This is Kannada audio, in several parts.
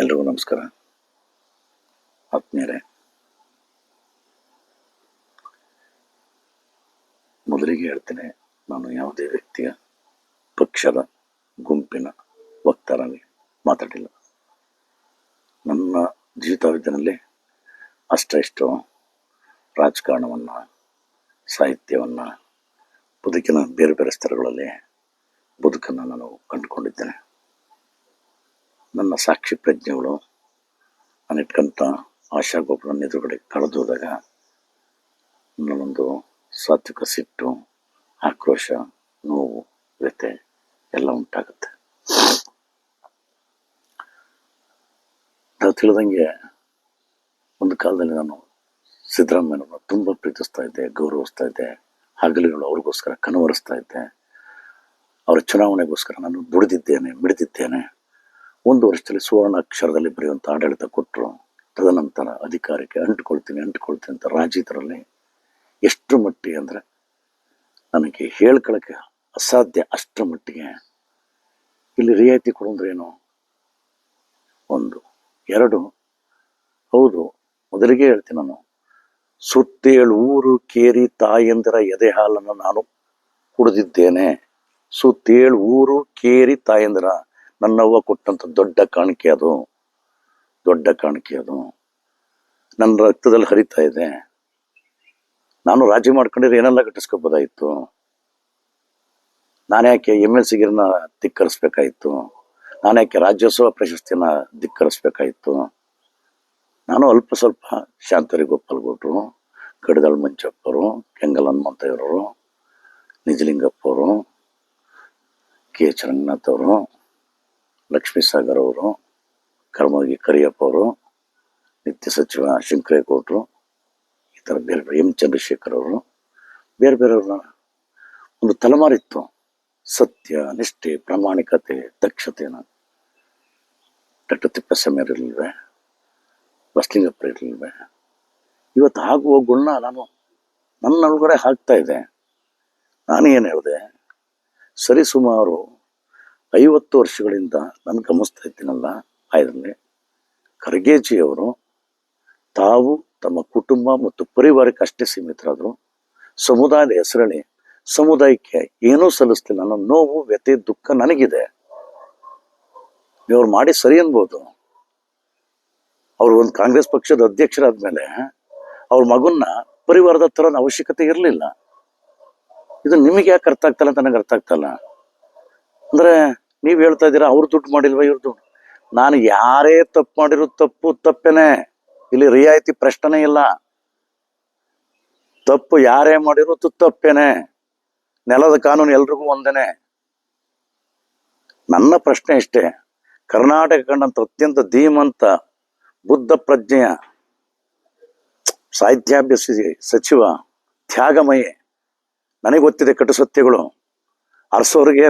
ಎಲ್ರಿಗೂ ನಮಸ್ಕಾರ. ಆತ್ಮೀಯರೇ, ಮೊದಲಿಗೆ ಹೇಳ್ತೇನೆ, ನಾನು ಯಾವುದೇ ವ್ಯಕ್ತಿಯ ಪಕ್ಷದ ಗುಂಪಿನ ವಕ್ತಾರಾಗಿ ಮಾತಾಡಿಲ್ಲ. ನನ್ನ ಜೀವಿತಾವಧಿಯಲ್ಲಿ ಅಷ್ಟ ಇಷ್ಟು ರಾಜಕಾರಣವನ್ನು, ಸಾಹಿತ್ಯವನ್ನು, ಬದುಕಿನ ಬೇರೆ ಬೇರೆ ಸ್ತರಗಳಲ್ಲಿ ಬದುಕನ್ನು ನಾನು ಕಂಡುಕೊಂಡಿದ್ದೇನೆ. ನನ್ನ ಸಾಕ್ಷಿ ಪ್ರಜ್ಞೆಗಳು ಅನಿಟ್ಕಂತ ಆಶಾ ಆಶಾಗೋಪುರ ಎದುರುಗಡೆ ಕಳೆದೋದಾಗ ನನ್ನೊಂದು ಸಾತ್ವಿಕ ಸಿಟ್ಟು, ಆಕ್ರೋಶ, ನೋವು, ವ್ಯಥೆ ಎಲ್ಲ ಉಂಟಾಗುತ್ತೆ. ನಾವು ತಿಳಿದಂಗೆ ಒಂದು ಕಾಲದಲ್ಲಿ ನಾನು ಸಿದ್ದರಾಮಯ್ಯನನ್ನು ತುಂಬ ಪ್ರೀತಿಸ್ತಾ ಇದ್ದೆ, ಗೌರವಿಸ್ತಾ ಇದ್ದೆ, ಹಗಲುಗಳು ಅವ್ರಿಗೋಸ್ಕರ ಕನವರಿಸ್ತಾ ಇದ್ದೆ, ಅವರ ಚುನಾವಣೆಗೋಸ್ಕರ ನಾನು ದುಡಿದಿದ್ದೇನೆ, ಮಿಡಿದಿದ್ದೇನೆ. ಒಂದು ವರ್ಷದಲ್ಲಿ ಸುವರ್ಣ ಅಕ್ಷರದಲ್ಲಿ ಬರೆಯುವಂಥ ಆಡಳಿತ ಕೊಟ್ಟರು ತದನಂತರ ಅಧಿಕಾರಕ್ಕೆ ಅಂಟ್ಕೊಳ್ತೀನಿ ಅಂಟ್ಕೊಳ್ತೀನಿ ಅಂತ ರಾಜ್ಯದರಲ್ಲಿ ಎಷ್ಟು ಮಟ್ಟಿಗೆ ಅಂದರೆ ನನಗೆ ಹೇಳ್ಕೊಳಕ್ಕೆ ಅಸಾಧ್ಯ ಅಷ್ಟರ ಮಟ್ಟಿಗೆ. ಇಲ್ಲಿ ರಿಯಾಯಿತಿ ಕೊಡೋಂದ್ರೇನು ಒಂದು. ಎರಡು. ಹೌದು, ಮೊದಲಿಗೆ ಹೇಳ್ತೀನಿ ನಾನು. ಸುತ್ತೇಳು ಊರು ಕೇರಿ ತಾಯಂದಿರ ಎದೆ ಹಾಲನ್ನು ನಾನು ಕುಡಿದಿದ್ದೇನೆ. ಸುತ್ತೇಳು ಊರು ಕೇರಿ ತಾಯಂದಿರ ನನ್ನವ್ವ ಕೊಟ್ಟಂಥ ದೊಡ್ಡ ಕಾಣಿಕೆ ಅದು. ದೊಡ್ಡ ಕಾಣಿಕೆ ಅದು. ನನ್ನ ರಕ್ತದಲ್ಲಿ ಹರಿತಾ ಇದೆ. ನಾನು ರಾಜಿ ಮಾಡ್ಕೊಂಡಿದ್ರೆ ಏನೆಲ್ಲ ಕಟ್ಟಿಸ್ಕೋಬೋದಾಯಿತು? ನಾನು ಯಾಕೆ ಎಂ ಎಲ್ ಸಿಗಿರನ್ನ ಧಿಕ್ಕರಿಸ್ಬೇಕಾಯಿತು? ನಾನು ಯಾಕೆ ರಾಜ್ಯೋತ್ಸವ ಪ್ರಶಸ್ತಿಯನ್ನ ಧಿಕ್ಕರಿಸ್ಬೇಕಾಯಿತು? ನಾನು ಅಲ್ಪ ಸ್ವಲ್ಪ ಶಾಂತರಿ ಗೋಪಾಲ್ ಗೌಡ್ರು ಕಡದಳ್ ಮಂಚಪ್ಪರು, ಕೆಂಗಲ್ ಹನುಮಂತಯ್ಯವರು ನಿಜಲಿಂಗಪ್ಪವರು ಕೆ ಎಚ್ ಅವರು ಲಕ್ಷ್ಮೀ ಸಾಗರ್ ಅವರು ಕರ್ಮಗಿ ಕರಿಯಪ್ಪ ಅವರು, ನಿತ್ಯ ಸಚಿವ ಶಂಕರೇಗೌಡರು ಈ ಥರ ಬೇರೆ ಬೇರೆ ಎಂ ಚಂದ್ರಶೇಖರ್ ಅವರು, ಬೇರೆ ಬೇರೆಯವ್ರನ್ನ ಒಂದು ತಲೆಮಾರಿತ್ತು. ಸತ್ಯ, ನಿಷ್ಠೆ, ಪ್ರಾಮಾಣಿಕತೆ, ದಕ್ಷತೆನ. ಡಾಕ್ಟರ್ ತಿಪ್ಪಸ್ವಾಮಿ ಇರಲಿಲ್ವೇ? ಬಸ್ಲಿಂಗಪ್ಪ ಇರಲಿಲ್ವೇ? ಇವತ್ತು ಆಗುವ ಗುಣ ನಾನು ನನ್ನ ಒಳಗಡೆ ಹಾಕ್ತಾ ಇದೆ ನಾನು ಏನು ಹೇಳಿದೆ ಸರಿಸುಮಾರು ಐವತ್ತು ವರ್ಷಗಳಿಂದ ನಾನು ಗಮನಿಸ್ತಾ ಇದ್ದೀನಲ್ಲ ಇದರಲ್ಲಿ ಖರ್ಗೇಜಿಯವರು ತಾವು ತಮ್ಮ ಕುಟುಂಬ ಮತ್ತು ಪರಿವಾರಕ್ಕೆ ಅಷ್ಟೇ ಸೀಮಿತರಾದರು. ಸಮುದಾಯದ ಹೆಸರಲ್ಲಿ ಸಮುದಾಯಕ್ಕೆ ಏನೂ ಸಲ್ಲಿಸ್ತಿಲ್ಲ ನನ್ನ ನೋವು, ವ್ಯಥೆ, ದುಃಖ ನನಗಿದೆ. ಇವ್ರು ಮಾಡಿ ಸರಿ ಅನ್ಬೋದು. ಅವರು ಒಂದು ಕಾಂಗ್ರೆಸ್ ಪಕ್ಷದ ಅಧ್ಯಕ್ಷರಾದ ಮೇಲೆ ಅವ್ರ ಮಗನ್ನ ಪರಿವಾರದ ತರನ ಅವಶ್ಯಕತೆ ಇರಲಿಲ್ಲ. ಇದು ನಿಮಗೆ ಯಾಕೆ ಅರ್ಥ ಆಗ್ತಲ್ಲ ನನಗೆ ಅರ್ಥ ಆಗ್ತಲ್ಲ ಅಂದ್ರೆ ನೀವು ಹೇಳ್ತಾ ಇದ್ದೀರಾ, ಅವ್ರು ದುಡ್ಡು ಮಾಡಿಲ್ವಾ ಇವ್ರು ದುಡ್ಡು ನಾನು ಯಾರೇ ತಪ್ಪು ಮಾಡಿರೋ ತಪ್ಪು ತಪ್ಪೇನೆ. ಇಲ್ಲಿ ರಿಯಾಯಿತಿ ಪ್ರಶ್ನೆ ಇಲ್ಲ. ತಪ್ಪು ಯಾರೇ ಮಾಡಿರೋದು ತಪ್ಪೇನೆ. ನೆಲದ ಕಾನೂನು ಎಲ್ರಿಗೂ ಒಂದೇನೆ. ನನ್ನ ಪ್ರಶ್ನೆ ಇಷ್ಟೇ, ಕರ್ನಾಟಕ ಕಂಡಂತ ಅತ್ಯಂತ ಧೀಮಂತ ಬುದ್ಧ ಪ್ರಜ್ಞೆಯ ಸಾಹಿತ್ಯಾಭ್ಯಾಸ ಸಚಿವ ತ್ಯಾಗಮಯಿ, ನನಗೆ ಗೊತ್ತಿದೆ ಕಟು ಸತ್ಯಗಳು. ಅರಸೋರಿಗೆ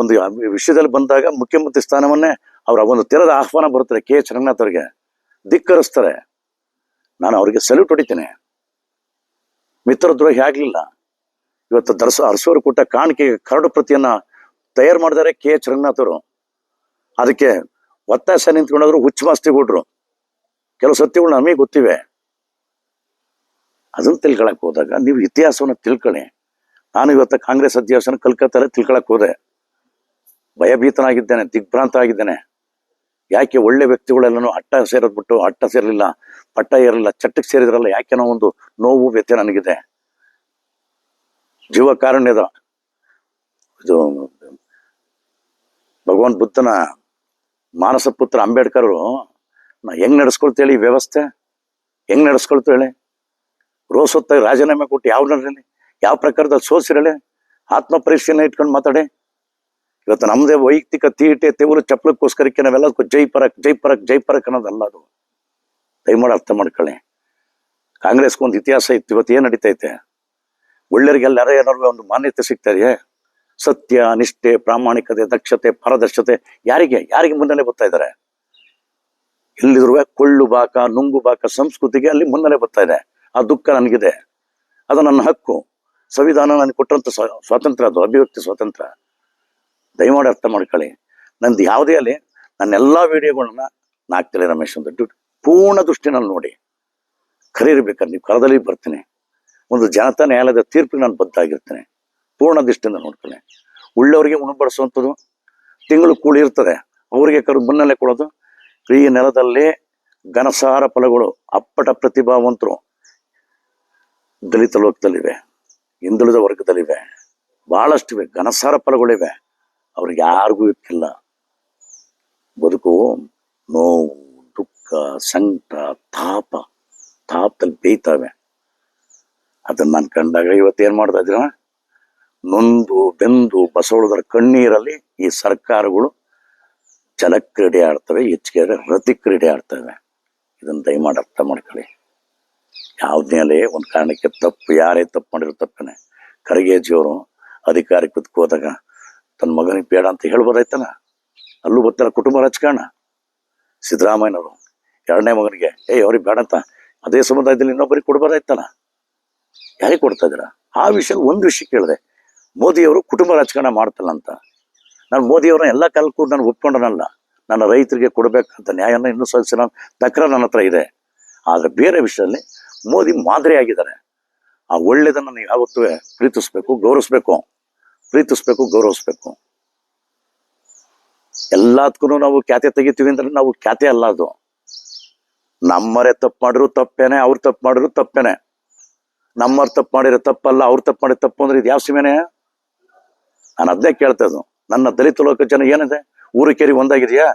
ಒಂದು ವಿಷಯದಲ್ಲಿ ಬಂದಾಗ ಮುಖ್ಯಮಂತ್ರಿ ಸ್ಥಾನವನ್ನೇ ಅವರ ಒಂದು ತೆರೆದ ಆಹ್ವಾನ ಬರುತ್ತಾರೆ ಕೆ ಎಚ್ ರಂಗನಾಥ್ ಅವರಿಗೆ. ಧಿಕ್ಕರಿಸ್ತಾರೆ. ನಾನು ಅವರಿಗೆ ಸಲ್ಯೂಟ್ ಹೊಡಿತೇನೆ. ಮಿತ್ರದ್ರೋಹಿ ಆಗಲಿಲ್ಲ. ಇವತ್ತು ದರ್ಸ ಅರಸೋರು ಕೊಟ್ಟ ಕಾಣಿಕೆ, ಕರಡು ಪ್ರತಿಯನ್ನ ತಯಾರು ಮಾಡಿದ್ದಾರೆ ಕೆ ಎಚ್ ರಂಗನಾಥ್ ಅವರು. ಅದಕ್ಕೆ ಒತ್ತಾಸ ನಿಂತ್ಕೊಂಡಾದ್ರು ಹುಚ್ಚು ಮಾಸ್ತಿ ಕೊಟ್ರು ಕೆಲವು ಸತ್ಯಗಳು ನಮಗೆ ಗೊತ್ತಿವೆ. ಅದನ್ನು ತಿಳ್ಕೊಳಕ್ ಹೋದಾಗ, ನೀವು ಇತಿಹಾಸವನ್ನ ತಿಳ್ಕೊಳ್ಳಿ. ನಾನು ಇವತ್ತು ಕಾಂಗ್ರೆಸ್ ಅಧ್ಯಕ್ಷನ ಕಲ್ಕತ್ತಾರೆ ತಿಳ್ಕೊಳಕ್ ಹೋದೆ. ಭಯಭೀತನಾಗಿದ್ದೇನೆ ದಿಗ್ಭ್ರಾಂತ ಆಗಿದ್ದೇನೆ ಯಾಕೆ ಒಳ್ಳೆ ವ್ಯಕ್ತಿಗಳೆಲ್ಲನೂ ಅಟ್ಟ ಸೇರಿದ್ಬಿಟ್ಟು ಅಟ್ಟ ಸೇರಲಿಲ್ಲ, ಪಟ್ಟ ಇರಲಿಲ್ಲ ಚಟ್ಟಕ್ಕೆ ಸೇರಿದ್ರಲ್ಲ ಯಾಕೆನೋ ಒಂದು ನೋವು, ವ್ಯಥೆ ನನಗಿದೆ. ಜೀವ ಕಾರುಣ್ಯದ ಇದು. ಭಗವಾನ್ ಬುದ್ಧನ ಮಾನಸ ಪುತ್ರ ಅಂಬೇಡ್ಕರ್, ನಾ ಹೆಂಗ್ ನಡೆಸ್ಕೊಳ್ತೇಳಿ ವ್ಯವಸ್ಥೆ? ಹೆಂಗ್ ನಡೆಸ್ಕೊಳ್ತೇಳಿ ರೋಸ್ ಹೊತ್ತಾಗಿ ರಾಜೀನಾಮೆ ಕೊಟ್ಟು ಯಾವ ಯಾವ ಪ್ರಕಾರದಲ್ಲಿ ಸೋಸಿರಲಿ ಆತ್ಮ ಪರೀಕ್ಷೆನ ಇಟ್ಕೊಂಡು ಮಾತಾಡಿ. ಇವತ್ತು ನಮ್ಮದೇ ವೈಯಕ್ತಿಕ ತೀಟೆ, ತೆವಲು, ಚಪ್ಪಲಕ್ಕೋಸ್ಕರಕ್ಕೆ ನಾವೆಲ್ಲದಕ್ಕೂ ಜೈ ಪರಕ್ ಜೈ ಪರಕ್ ಜೈ ಪರಕ್ ಅನ್ನೋದಲ್ಲ ಅದು. ದಯಮಾಡಿ ಅರ್ಥ ಮಾಡ್ಕೊಳ್ಳಿ. ಕಾಂಗ್ರೆಸ್ಗೆ ಒಂದು ಇತಿಹಾಸ ಇತ್ತು, ಇವತ್ತು ಏನು ನಡೀತೈತೆ? ಒಳ್ಳೆಯರಿಗೆಲ್ಲ ಏನಾದ್ರು ಒಂದು ಮಾನ್ಯತೆ ಸಿಗ್ತಾ ಇದೆಯೇ? ಸತ್ಯ, ನಿಷ್ಠೆ, ಪ್ರಾಮಾಣಿಕತೆ, ದಕ್ಷತೆ, ಪಾರದರ್ಶತೆ ಯಾರಿಗೆ ಯಾರಿಗೆ ಮುನ್ನೆಲೆ ಬರ್ತಾ ಇದ್ದಾರೆ? ಎಲ್ಲಿದ್ರು ಕೊಳ್ಳು ಬಾಕ, ನುಂಗು ಬಾಕ ಸಂಸ್ಕೃತಿಗೆ ಅಲ್ಲಿ ಮುನ್ನೆಲೆ ಬರ್ತಾ ಇದೆ. ಆ ದುಃಖ ನನಗಿದೆ. ಅದು ನನ್ನ ಹಕ್ಕು. ಸಂವಿಧಾನ ನನಗೆ ಕೊಟ್ಟಂತ ಸ್ವ- ಸ್ವಾತಂತ್ರ್ಯ ಅದು, ಅಭಿವ್ಯಕ್ತಿ ಸ್ವಾತಂತ್ರ್ಯ. ದಯಮಾಡಿ ಅರ್ಥ ಮಾಡ್ಕೊಳ್ಳಿ. ನಂದು ಯಾವುದೇ ಅಲ್ಲಿ ನನ್ನ ಎಲ್ಲಾ ವಿಡಿಯೋಗಳನ್ನ ನಾಲ್ಕಲೆ ರಮೇಶ್ ಅಂತ ದುಡ್ಡು ಪೂರ್ಣ ದೃಷ್ಟಿನಲ್ಲಿ ನೋಡಿ. ಕರೀರ್ಬೇಕಾದ್ರೆ ನೀವು ಕರದಲ್ಲಿ ಬರ್ತೀನಿ. ಒಂದು ಜನತಾ ನ್ಯಾಯಾಲಯದ ತೀರ್ಪಿಗೆ ನಾನು ಬದ್ದಾಗಿರ್ತೇನೆ ಪೂರ್ಣ ದೃಷ್ಟಿಯಿಂದ ನೋಡ್ತೇನೆ ಉಳ್ಳವರಿಗೆ ಉಣಬಡಿಸುವಂಥದ್ದು ತಿಂಗಳು ಕೂಳಿ ಇರ್ತದೆ. ಅವರಿಗೆ ಕರು ಮುನ್ನಲ್ಲೇ ಕೊಡೋದು. ಈ ನೆಲದಲ್ಲಿ ಘನಸಾರ ಫಲಗಳು ಅಪ್ಪಟ ಪ್ರತಿಭಾವಂತರು ದಲಿತ ಲೋಕದಲ್ಲಿವೆ. ಹಿಂದುಳಿದ ವರ್ಗದಲ್ಲಿವೆ. ಬಹಳಷ್ಟಿವೆ. ಘನಸಾರ ಫಲಗಳಿವೆ. ಅವ್ರಿಗೆ ಯಾರಿಗೂ ಇರ್ತಿಲ್ಲ. ಬದುಕು ನೋವು, ದುಃಖ, ಸಂಕಟ, ತಾಪ, ತಾಪದಲ್ಲಿ ಬೇಯ್ತವೆ. ಅದನ್ನ ನಾನು ಕಂಡಾಗ ಏನು ಮಾಡ್ತಾ ನೊಂದು, ಬೆಂದು ಬಸವಳದರ ಕಣ್ಣೀರಲ್ಲಿ ಈ ಸರ್ಕಾರಗಳು ಜಲಕ್ರೀಡೆ ಆಡ್ತವೆ ಹೆಚ್ಚಿಗೆ ರತಿ ಕ್ರೀಡೆ ಆಡ್ತವೆ. ಇದನ್ನ ದಯಮಾಡಿ ಅರ್ಥ ಮಾಡ್ಕೊಳ್ಳಿ. ಯಾವ್ದೇ ಒಂದು ಕಾರಣಕ್ಕೆ ತಪ್ಪು, ಯಾರೇ ತಪ್ಪು ಮಾಡಿರೋ ತಪ್ಪನೆ. ಖರ್ಗೆಜಿಯವರು ಅಧಿಕಾರಕ್ಕೆ ಕುತ್ಕೋದಾಗ ತನ್ನ ಮಗನಿಗೆ ಬೇಡ ಅಂತ ಹೇಳ್ಬೋದಾಯ್ತಲ್ಲ ಅಲ್ಲೂ ಬರ್ತಾರ ಕುಟುಂಬ ರಾಜಕಾರಣ. ಸಿದ್ದರಾಮಯ್ಯನವರು. ಎರಡನೇ ಮಗನಿಗೆ ಏಯ್ ಅವ್ರಿಗೆ ಬೇಡ ಅಂತ ಅದೇ ಸಮುದಾಯದಲ್ಲಿ ಇನ್ನೊಬ್ಬರಿಗೆ ಕೊಡ್ಬೋದಾಯ್ತಲ್ಲ ಯಾರಿಗೆ ಕೊಡ್ತಾ ಇದ್ದೀರ? ಆ ವಿಷಯ ಒಂದು ವಿಷಯ ಕೇಳಿದೆ. ಮೋದಿಯವರು ಕುಟುಂಬ ರಾಜಕಾರಣ ಮಾಡ್ತಲ್ಲ ಅಂತ. ನಾನು ಮೋದಿಯವ್ರನ್ನ ಎಲ್ಲ ಕಾಲಕ್ಕೂ ನಾನು ಒಪ್ಕೊಂಡನಲ್ಲ. ನನ್ನ ರೈತರಿಗೆ ಕೊಡಬೇಕಂತ ನ್ಯಾಯನ ಇನ್ನೂ ಸಲ್ಲಿಸಿರೋ ತಕ್ರ ನನ್ನ ಹತ್ರ ಇದೆ. ಆದರೆ ಬೇರೆ ವಿಷಯದಲ್ಲಿ ಮೋದಿ ಮಾದರಿ ಆಗಿದ್ದಾರೆ ಆ ಒಳ್ಳೆಯದನ್ನು ನೀವು ಯಾವತ್ತೂ ಪ್ರೀತಿಸ್ಬೇಕು, ಗೌರವಿಸ್ಬೇಕು. ಪ್ರೀತಿಸ್ಬೇಕು, ಗೌರವಿಸ್ಬೇಕು. ಎಲ್ಲದಕ್ಕೂ ನಾವು ಖ್ಯಾತೆ ತೆಗಿತೀವಿ ಅಂದ್ರೆ ನಾವು ಖ್ಯಾತೆ ಅಲ್ಲ ಅದು. ನಮ್ಮರೇ ತಪ್ಪು ಮಾಡಿದ್ರು ತಪ್ಪೇನೆ, ಅವ್ರು ತಪ್ಪು ಮಾಡಿದ್ರು ತಪ್ಪೇನೆ. ನಮ್ಮವ್ರು ತಪ್ಪು ಮಾಡಿರೋ ತಪ್ಪಲ್ಲ, ಅವ್ರು ತಪ್ಪು ಮಾಡಿರೋ ತಪ್ಪು ಅಂದ್ರೆ ಇದು ಯಾವ ಸೀಮೆನೆ? ನಾನು ಅದನ್ನೇ ಕೇಳ್ತಾ ಇದ್ದು ನನ್ನ ದಲಿತ ಲೋಕ ಜನ ಏನಿದೆ? ಊರು ಕೆರೆ ಒಂದಾಗಿದೆಯಾ?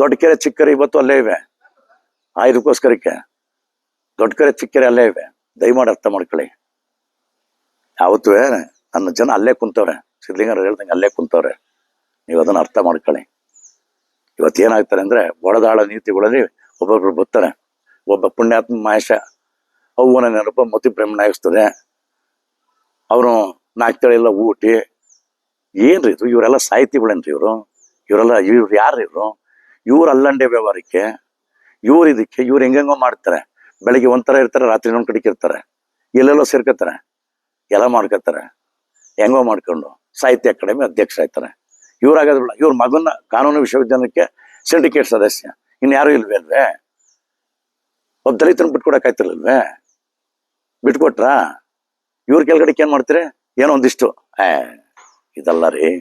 ದೊಡ್ಡ ಕೆರೆ ಚಿಕ್ಕರೆ ಇವತ್ತು ಅಲ್ಲೇ ಇವೆ. ಆಯ್ದಕ್ಕೋಸ್ಕರಕ್ಕೆ ದೊಡ್ಡ ಕೆರೆ ಚಿಕ್ಕರೆ ಅಲ್ಲೇ ಇವೆ. ದಯಮಾಡಿ ಅರ್ಥ ಮಾಡ್ಕೊಳ್ಳಿ. ಯಾವತ್ತೂ ನನ್ನ ಜನ ಅಲ್ಲೇ ಕುಂತವ್ರೆ. ಸಿದ್ಧಲಿಂಗರು ಹೇಳ್ದಂಗೆ ಅಲ್ಲೇ ಕುಂತವ್ರೆ. ನೀವು ಅದನ್ನ ಅರ್ಥ ಮಾಡ್ಕೊಳ್ಳಿ. ಇವತ್ತು ಏನಾಗ್ತಾರೆ ಅಂದ್ರೆ ಒಳದಾಳ ನೀತಿಗಳಲ್ಲಿ ಒಬ್ಬೊಬ್ರು ಬರ್ತಾರೆ. ಒಬ್ಬ ಪುಣ್ಯಾತ್ಮ ಮಹೇಶ ಅವನ ನೆನಪ ಮತಿ ಬ್ರಹ್ಮಣ ಆಗಿಸ್ತದೆ. ಅವನು ನಾಲ್ಕು ಊಟಿ. ಏನ್ರಿ ಇದು? ಇವರೆಲ್ಲ ಸಾಹಿತಿಗಳೇನ್ರಿ ಇವರು? ಇವರೆಲ್ಲ ಇವ್ರು ಯಾರು ಇವರು? ಇವ್ರು ಅಲ್ಲಂಡೆ ವ್ಯವಹಾರಕ್ಕೆ, ಇವ್ರು ಇದಕ್ಕೆ, ಇವ್ರು ಹೆಂಗೆಂಗೋ ಮಾಡ್ತಾರೆ. ಬೆಳಗ್ಗೆ ಒಂಥರ ಇರ್ತಾರೆ, ರಾತ್ರಿ ಇನ್ನೊಂದ್ ಇರ್ತಾರೆ. ಎಲ್ಲೆಲ್ಲೋ ಸೇರ್ಕೋತಾರೆ. ಎಲ್ಲ ಮಾಡ್ಕೋತಾರೆ. ಹೆಂಗೋ ಮಾಡ್ಕೊಂಡು ಸಾಹಿತ್ಯ ಅಕಾಡೆಮಿ ಅಧ್ಯಕ್ಷ ಆಯ್ತಾರೆ. ಇವ್ರಾಗೋದಿಲ್ಲ ಇವ್ರ ಮಗನ ಕಾನೂನು ವಿಶ್ವವಿದ್ಯಾಲಯಕ್ಕೆ ಸಿಂಡಿಕೇಟ್ ಸದಸ್ಯ. ಇನ್ಯಾರು ಇಲ್ವೇ ಅಲ್ವೇ ಒಬ್ಬ ದಲಿತನ ಬಿಟ್ಕೊಡಕ್ಕಾಯ್ತಿರ್ಲಿಲ್ವೇ ಬಿಟ್ಕೊಟ್ರಾ? ಇವ್ರ ಕೆಳಗಡೆಗೆ ಏನು ಮಾಡ್ತೀರಿ? ಏನೋ ಒಂದಿಷ್ಟು. ಏ, ಇದಲ್ಲ ರೀ.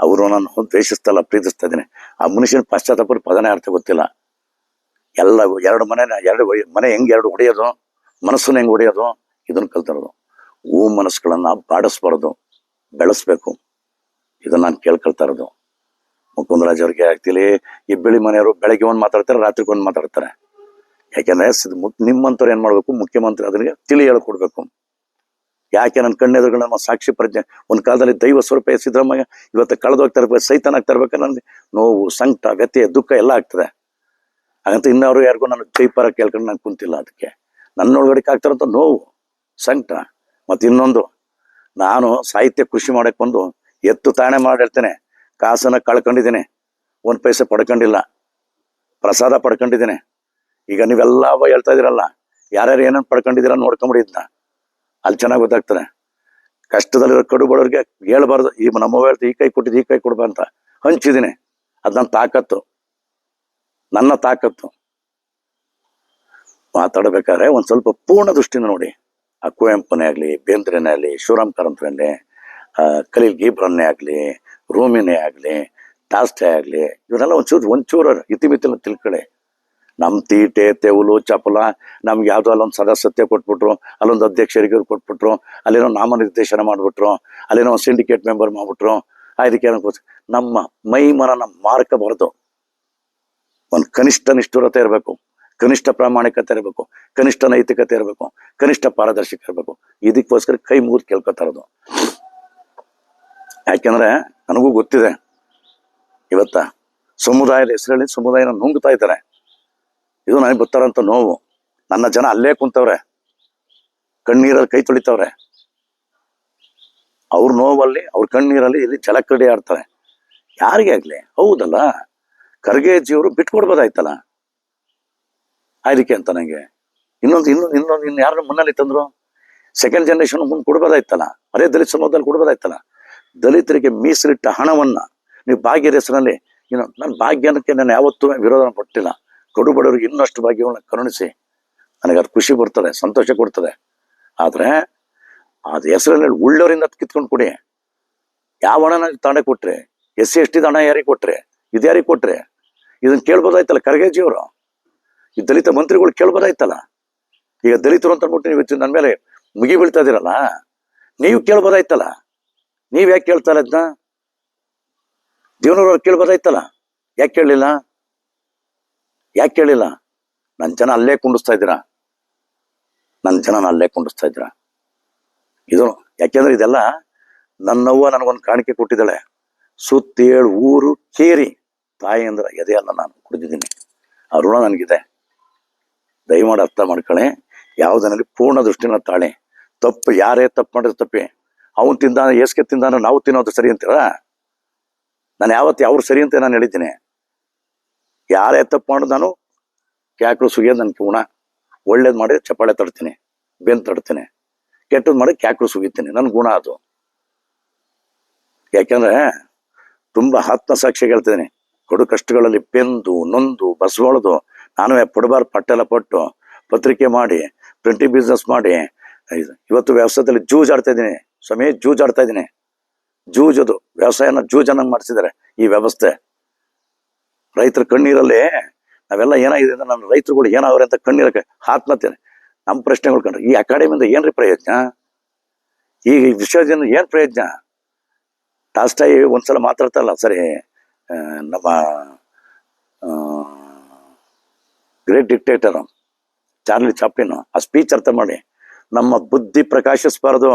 ಅವರು ನಾನು ದ್ವೇಷಿಸ್ತಲ್ಲ ಪ್ರೀತಿಸ್ತಾ ಇದ್ದೀನಿ. ಆ ಮನುಷ್ಯನ ಪಶ್ಚಾತ್ತಾಪ ಪದನೇ ಅರ್ಥ ಗೊತ್ತಿಲ್ಲ. ಎಲ್ಲ, ಎರಡು ಮನೆ ಎರಡು ಮನೆ ಹೆಂಗ್ ಎರಡು ಹೊಡೆಯೋದು? ಮನಸ್ಸನ್ನ ಹೆಂಗ್ ಹೊಡೆಯೋದು? ಇದನ್ನ ಕಲ್ತಿರೋದು. ಹೂ ಮನಸ್ಸುಗಳನ್ನ ಬಾಡಿಸ್ಬಾರ್ದು, ಬೆಳೆಸ್ಬೇಕು. ಇದನ್ನ ನಾನು ಕೇಳ್ಕೊಳ್ತಾ ಇರೋದು. ಮುಕುಂದರಾಜ್ ಅವ್ರಿಗೆ ಆಗ್ತಿಲಿ, ಈ ಬಿಳಿ ಮನೆಯವರು ಬೆಳಗ್ಗೆ ಒಂದು ಮಾತಾಡ್ತಾರೆ, ರಾತ್ರಿಗೆ ಒಂದು ಮಾತಾಡ್ತಾರೆ. ಯಾಕೆಂದ್ರೆ ನಿಮ್ಮಂಥವ್ರು ಏನ್ ಮಾಡ್ಬೇಕು, ಮುಖ್ಯಮಂತ್ರಿ ಅದರಿಗೆ ತಿಳಿ ಹೇಳ್ಕೊಡ್ಬೇಕು. ಯಾಕೆ ನನ್ನ ಕಣ್ಣೆದುರುಗಳು ನಮ್ಮ ಸಾಕ್ಷಿ ಪ್ರಜ್ಞೆ, ಒಂದು ಕಾಲದಲ್ಲಿ ದೈವ ಸ್ವರೂಪ ಸಿದ್ದರಾಮಯ್ಯ, ಇವತ್ತು ಕಳೆದೋಗ್ತಾ ಇರ್ಬೇಕು ಸೈತಾನ ಆಗ್ತಾ ನನಗೆ ನೋವು, ಸಂಕಟ ವ್ಯತ್ಯೆ ದುಃಖ ಎಲ್ಲ ಆಗ್ತದೆ. ಹಾಗಂತ ಇನ್ನವರು ಯಾರಿಗೂ ನಾನು ಜೈಪರ ಕೇಳ್ಕೊಂಡು ನಾನು ಕುಂತಿಲ್ಲ ಅದಕ್ಕೆ. ನನ್ನೊಳಗಡೆ ಆಗ್ತಿರೋಂಥ ನೋವು, ಸಂಕಟ. ಮತ್ತೆ ಇನ್ನೊಂದು, ನಾನು ಸಾಹಿತ್ಯ ಕೃಷಿ ಮಾಡಕ್ ಬಂದು ಎತ್ತು ತಾಣೆ ಮಾಡಿರ್ತೇನೆ, ಕಾಸನ್ನ ಕಳ್ಕೊಂಡಿದ್ದೀನಿ, ಒಂದು ಪೈಸೆ ಪಡ್ಕೊಂಡಿಲ್ಲ, ಪ್ರಸಾದ ಪಡ್ಕೊಂಡಿದ್ದೀನಿ. ಈಗ ನೀವೆಲ್ಲ ಹೇಳ್ತಾ ಇದ್ದೀರಲ್ಲ ಯಾರ್ಯಾರು ಏನೇನು ಪಡ್ಕೊಂಡಿದ್ದೀರ ನೋಡ್ಕೊಂಬಿಡಿ ಇದನ್ನ ಅಲ್ಲಿ ಚೆನ್ನಾಗಿ ಗೊತ್ತಾಗ್ತದೆ. ಕಷ್ಟದಲ್ಲಿರೋ ಕಡು ಬಡವ್ರಿಗೆ ಹೇಳ್ಬಾರ್ದು, ಈ ನಮ್ಮ ಹೇಳ್ತಾ ಈ ಕೈ ಕೊಟ್ಟಿದ್ದು ಈ ಕೈ ಕೊಡ್ಬಾ ಅಂತ. ಹಂಚಿದ್ದೀನಿ. ಅದ್ ನನ್ನ ತಾಕತ್ತು. ನನ್ನ ತಾಕತ್ತು. ಮಾತಾಡ್ಬೇಕಾದ್ರೆ ಒಂದು ಸ್ವಲ್ಪ ಪೂರ್ಣ ದೃಷ್ಟಿನ ನೋಡಿ. ಕುವೆಂಪುನೇ ಆಗಲಿ, ಬೇಂದ್ರೆನೇ ಆಗಲಿ, ಶಿವರಾಮ್ ಕಾರಂತರನ್ನೇ ಆ, ಖಲೀಲ್ ಗೀಬ್ರನ್ನೇ ಆಗಲಿ, ರೂಮಿನೇ ಆಗಲಿ ಟಾಸ್ಟೇ ಆಗಲಿ, ಇವರೆಲ್ಲ ಒಂಚೂರು ಒಂಚೂರು ಇತಿಮಿತಿಲ್ಲ ತಿಳ್ಕೊಳ್ಳಿ. ನಮ್ಮ ತೀಟೆ, ತೆವಲು, ಚಪಲ, ನಮ್ಗೆ ಯಾವುದೋ ಅಲ್ಲೊಂದು ಸದಸ್ಯತೆ ಕೊಟ್ಬಿಟ್ರು, ಅಲ್ಲೊಂದು ಅಧ್ಯಕ್ಷರಿಗೆ ಕೊಟ್ಬಿಟ್ರು, ಅಲ್ಲೇನೋ ನಾಮನಿರ್ದೇಶನ ಮಾಡಿಬಿಟ್ರು, ಅಲ್ಲೇನೋ ಸಿಂಡಿಕೇಟ್ ಮೆಂಬರ್ ಮಾಡ್ಬಿಟ್ರು ಅದಕ್ಕೆ ಏನೋ ನಮ್ಮ ಮೈ ಮನನ ಮಾರ್ಕಬಾರ್ದು. ಒಂದು ಕನಿಷ್ಠ ನಿಷ್ಠುರತೆ ಇರಬೇಕು. ಕನಿಷ್ಠ ಪ್ರಾಮಾಣಿಕತೆ ಇರಬೇಕು, ಕನಿಷ್ಠ ನೈತಿಕತೆ ಇರಬೇಕು, ಕನಿಷ್ಠ ಪಾರದರ್ಶಕ ಇರಬೇಕು. ಇದಕ್ಕೋಸ್ಕರ ಕೈ ಮುಗಿದು ಕೇಳ್ಕೊತಾ ಇರೋದು. ಯಾಕೆಂದ್ರೆ ನನಗೂ ಗೊತ್ತಿದೆ, ಇವತ್ತ ಸಮುದಾಯದ ಹೆಸರಲ್ಲಿ ಸಮುದಾಯನ ನುಂಗ್ತಾ ಇದ್ದಾರೆ. ಇದು ನನಗೆ ಗೊತ್ತಾರಂತ ನೋವು. ನನ್ನ ಜನ ಅಲ್ಲೇ ಕುಂತವ್ರೆ, ಕಣ್ಣೀರಲ್ಲಿ ಕೈ ತೊಳಿತವ್ರೆ. ಅವ್ರ ನೋವಲ್ಲಿ, ಅವ್ರ ಕಣ್ಣೀರಲ್ಲಿ ಇಲ್ಲಿ ಜಲಕ್ರೀಡೆ ಆಡ್ತಾರೆ. ಯಾರಿಗೆ ಆಗ್ಲಿ? ಹೌದಲ್ಲ, ಖರ್ಗೆಜಿಯವರು ಬಿಟ್ಕೊಡ್ಬೋದಾಯ್ತಲ್ಲ? ಅದಕ್ಕೆ ಅಂತ ನಂಗೆ. ಇನ್ನೊಂದು ಇನ್ನೊಂದು ಇನ್ನೊಂದು, ಇನ್ನು ಯಾರನ್ನ ಮುನ್ನಲ್ಲಿ ತಂದ್ರು? ಸೆಕೆಂಡ್ ಜನರೇಷನ್ ಮುಂದೆ ಕೊಡ್ಬೋದಾಯ್ತಲ್ಲ? ಅದೇ ದಲಿತ ಸಮುದಾಯದಲ್ಲಿ ಕೊಡ್ಬೋದಾಯ್ತಲ್ಲ? ದಲಿತರಿಗೆ ಮೀಸಲಿಟ್ಟ ಹಣವನ್ನ ನೀವು ಭಾಗ್ಯದ ಹೆಸರಲ್ಲಿ ಇನ್ನು ನನ್ನ ಭಾಗ್ಯನಕ್ಕೆ ನಾನು ಯಾವತ್ತೂ ವಿರೋಧ ಪಟ್ಟಿಲ್ಲ. ಕಡು ಇನ್ನಷ್ಟು ಭಾಗ್ಯಗಳನ್ನ ಕರುಣಿಸಿ. ನನಗೆ ಅದು ಖುಷಿ ಬರ್ತದೆ ಸಂತೋಷ ಕೊಡ್ತದೆ. ಆದರೆ, ಅದು ಹೆಸರಲ್ಲಿ ಉಳ್ಳವರಿಂದ ಕಿತ್ಕೊಂಡು ಕೊಡಿ. ಯಾವ ಹಣನ ತಾಂಡೆ ಕೊಟ್ರೆ? ಎಸ್ ಸಿ ಎಸ್ ಟಿ ಹಣ ಯಾರಿಗೆ ಕೊಟ್ರೆ? ಇದು ಯಾರಿಗೆ ಕೊಟ್ರೆ? ಇದನ್ನ ಕೇಳ್ಬೋದಾಯ್ತಲ್ಲ ಖರ್ಗೆಜಿ ಅವರು ಈ ದಲಿತ ಮಂತ್ರಿಗಳು ಕೇಳ್ಬೋದಾಯ್ತಲ್ಲ ಈಗ ದಲಿತರು ಅಂತ ಅಂದ್ಬಿಟ್ಟು ನೀವು ನನ್ನ ಮೇಲೆ ಮುಗಿ ಬೀಳ್ತಾ ಇದೀರಲ್ಲ, ನೀವು ಕೇಳ್ಬೋದಾಯ್ತಲ್ಲ ನೀವ್ ಯಾಕೆ ಕೇಳ್ತಾರ ಇಲ್ಲ ಇದನ್ನ ದೇವನವ್ರವ್ರು ಕೇಳ್ಬೋದಾಯ್ತಲ್ಲ ಯಾಕೆ ಕೇಳಲಿಲ್ಲ? ಯಾಕೆ ಕೇಳಿಲ್ಲ ನನ್ನ ಜನ ಅಲ್ಲೇ ಕುಂಡಿಸ್ತಾ ಇದ್ದೀರಾ? ನನ್ನ ಜನ ಅಲ್ಲೇ ಕುಂಡಿಸ್ತಾ ಇದ್ದೀರಾ? ಇದು ಯಾಕೆಂದ್ರೆ ಇದೆಲ್ಲ ನನ್ನವ್ವ ನನಗೊಂದು ಕಾಣಿಕೆ ಕೊಟ್ಟಿದ್ದಾಳೆ. ಸುತ್ತೇಳು ಊರು ಕೇರಿ ತಾಯಿ ಅಂದ್ರೆ ಎದೆಯಲ್ಲ ನಾನು ಕುಡಿದಿದ್ದೀನಿ. ಆ ಋಣ ನನಗಿದೆ. ದಯಮಾಡಿ ಅರ್ಥ ಮಾಡ್ಕೊಳ್ಳೆ ಯಾವುದನ್ನಲ್ಲಿ ಪೂರ್ಣ ದೃಷ್ಟಿನ ತಾಳೆ. ತಪ್ಪು, ಯಾರೇ ತಪ್ಪು ಮಾಡಿದ್ರೆ ತಪ್ಪಿ. ಅವನು ತಿಂದಾನ ಏಸ್ಕೆ ತಿಂದಾನ, ನಾವು ತಿನ್ನೋದು ಸರಿ ಅಂತೀರ? ನಾನು ಯಾವತ್ತು ಅವ್ರು ಸರಿ ಅಂತ ನಾನು ಹೇಳಿದ್ದೀನಿ. ಯಾರೇ ತಪ್ಪು ಮಾಡೋದು ನಾನು ಕ್ಯಾಕಳು ಸುಗಿಯೋದು ನನ್ನ ಗುಣ ಒಳ್ಳೇದು ಮಾಡಿದ್ರೆ ಚಪ್ಪಾಳೆ ತಡ್ತೀನಿ ಬೆನ್ ತಡ್ತೀನಿ. ಕೆಟ್ಟದ್ದು ಮಾಡಿ ಕ್ಯಾಕಳು ಸುಗಿತೀನಿ. ನನ್ನ ಗುಣ ಅದು. ಯಾಕೆಂದ್ರೆ ತುಂಬಾ ಆತ್ಮಸಾಕ್ಷಿ ಹೇಳ್ತಿದ್ದೀನಿ. ಕೊಡು ಕಷ್ಟಗಳಲ್ಲಿ ಬೆಂದು, ನೊಂದು ಬಸವಳದು ನಾನು ಪುಡಬಾರ್ ಪಟ್ಟೆಲ್ಲ ಪಟ್ಟು ಪತ್ರಿಕೆ ಮಾಡಿ ಪ್ರಿಂಟಿಂಗ್ ಬಿಸ್ನೆಸ್ ಮಾಡಿ ಇವತ್ತು ವ್ಯವಸಾಯದಲ್ಲಿ ಜೂಜಾಡ್ತಾ ಇದ್ದೀನಿ. ಸಮಯ ಜೂಜಾಡ್ತಾ ಇದ್ದೀನಿ. ಜೂಜದು ವ್ಯವಸಾಯನ ಜೂಜನ್ನಂಗ್ ಮಾಡಿಸಿದ್ದಾರೆ ಈ ವ್ಯವಸ್ಥೆ. ರೈತರ ಕಣ್ಣೀರಲ್ಲಿ ನಾವೆಲ್ಲ ಏನಾಗಿದೆ ಅಂದ್ರೆ ನನ್ನ ರೈತರುಗಳು ಏನಾವ್ರೆ ಅಂತ ಕಣ್ಣೀರಕ್ಕೆ ಆತ್ಮಹತ್ಯೆ ನಮ್ಮ ಪ್ರಶ್ನೆಗಳು ಉಳ್ಕೊಂಡ್ರೆ ಈ ಅಕಾಡೆಮಿಯಿಂದ ಏನ್ರಿ ಪ್ರಯೋಜನ? ಈ ವಿಶ್ವದಿಂದ ಏನ್ ಪ್ರಯೋಜನ? ಟಾಸ್ಟಾಯಿ ಒಂದ್ಸಲ ಮಾತಾಡ್ತಾರಲ್ಲ, ಸರಿ ನಮ್ಮ ಗ್ರೇಟ್ ಡಿಕ್ಟೇಟರ್ ಚಾರ್ಲಿ ಚಾಪ್ಲಿನ್, ಆ ಸ್ಪೀಚ್ ಅರ್ಥ ಮಾಡಿ. ನಮ್ಮ ಬುದ್ಧಿ ಪ್ರಕಾಶಿಸಬಾರದು,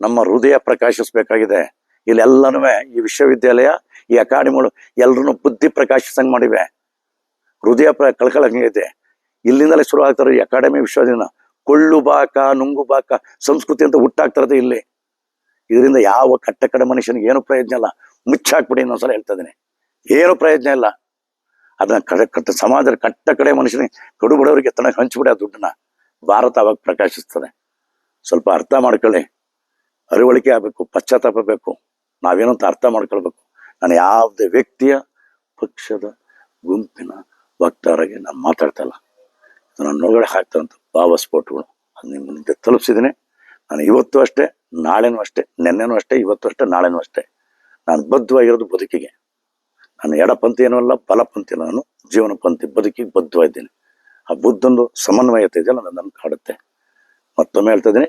ನಮ್ಮ ಹೃದಯ ಪ್ರಕಾಶಿಸಬೇಕಾಗಿದೆ. ಇಲ್ಲೆಲ್ಲನೂ ಈ ವಿಶ್ವವಿದ್ಯಾಲಯ, ಈ ಅಕಾಡೆಮಿಗಳು ಎಲ್ಲರೂ ಬುದ್ಧಿ ಪ್ರಕಾಶಿಸಂಗ್ ಮಾಡಿವೆ. ಹೃದಯ ಪ್ರ ಕಳ್ಕೊಳಂಗೈತೆ ಇಲ್ಲಿಂದಲೇ ಶುರು ಆಗ್ತಾರೆ ಈ ಅಕಾಡೆಮಿ ವಿಶ್ವದಿಂದ ಕೊಳ್ಳು ಬಾಕ ನುಂಗು ಬಾಕ ಸಂಸ್ಕೃತಿ ಅಂತ ಹುಟ್ಟಾಗ್ತಿರೋದು ಇಲ್ಲಿ. ಇದರಿಂದ ಯಾವ ಕಟ್ಟ ಕಡೆ ಮನುಷ್ಯನಿಗೆ ಏನು ಪ್ರಯೋಜನ ಇಲ್ಲ. ಮುಚ್ಚಾಕ್ಬಿಡಿ ಇನ್ನೊಂದ್ಸಲ ಹೇಳ್ತಾ ಇದ್ದೀನಿ. ಏನು ಪ್ರಯೋಜನ ಇಲ್ಲ. ಅದನ್ನ ಕಡೆ ಕಟ್ಟ ಸಮಾಜದ ಕಟ್ಟ ಕಡೆ ಮನುಷ್ಯನಿಗೆ ಕಡು ಬಡವರಿಗೆ ಹಂಚಿಬಿಡಿ ಆ ದುಡ್ಡನ್ನ. ಭಾರತ ಅವಾಗ ಪ್ರಕಾಶಿಸ್ತದೆ. ಸ್ವಲ್ಪ ಅರ್ಥ ಮಾಡ್ಕೊಳ್ಳಿ. ಅರಿವಳಿಕೆ ಆಗಬೇಕು, ಪಶ್ಚಾತ್ತಾಪ ಬೇಕು. ನಾವೇನಂತ ಅರ್ಥ ಮಾಡ್ಕೊಳ್ಬೇಕು. ನಾನು ಯಾವುದೇ ವ್ಯಕ್ತಿಯ ಪಕ್ಷದ ಗುಂಪಿನ ವಕ್ತಾರಾಗಿ ನಾನು ಮಾತಾಡ್ತಾ ಇಲ್ಲ. ನನ್ನ ಒಳಗಡೆ ಹಾಕ್ತಾರಂತ ಭಾವಸ್ಫೋಟಗಳು ಅದು ನಿಮ್ಮ ಮುಂದೆ ತಲುಪಿಸಿದ್ದೀನಿ. ನಾನು ಇವತ್ತು ಅಷ್ಟೇ, ನಾಳೆನೂ ಅಷ್ಟೇ, ನಿನ್ನೆನೂ ಅಷ್ಟೇ, ಇವತ್ತು ಅಷ್ಟೇ, ನಾಳೆನೂ ಅಷ್ಟೇ. ನಾನು ಬದ್ಧವಾಗಿರೋದು ಬದುಕಿಗೆ. ನಾನು ಎಡಪಂಥಿ ಏನೂ ಅಲ್ಲ ಬಲಪಂಥಿ ಪಂಥಿ ನಾನು, ಜೀವನ ಪಂಥಿ, ಬದುಕಿಗೆ ಬದ್ಧವಾಗಿದ್ದೇನೆ ಆ ಬುದ್ಧಂದು ಸಮನ್ವಯತೆ ಇದೆಯಲ್ಲ ನನ್ನ ಕಾಡುತ್ತೆ. ಮತ್ತೊಮ್ಮೆ ಹೇಳ್ತಾ ಇದ್ದೀನಿ,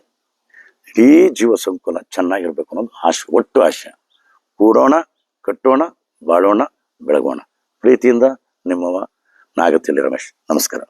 ಇಡೀ ಜೀವ ಸಂಕುಲ ಚೆನ್ನಾಗಿರ್ಬೇಕು ಅನ್ನೋದು ಆಶೆ, ಒಟ್ಟು ಆಶೆ. ಕೂಡೋಣ, ಕಟ್ಟೋಣ, ಬಾಳೋಣ, ಬೆಳಗೋಣ. ಪ್ರೀತಿಯಿಂದ ನಿಮ್ಮವ ನಾಗತಿಯಲ್ಲಿ ರಮೇಶ್. ನಮಸ್ಕಾರ.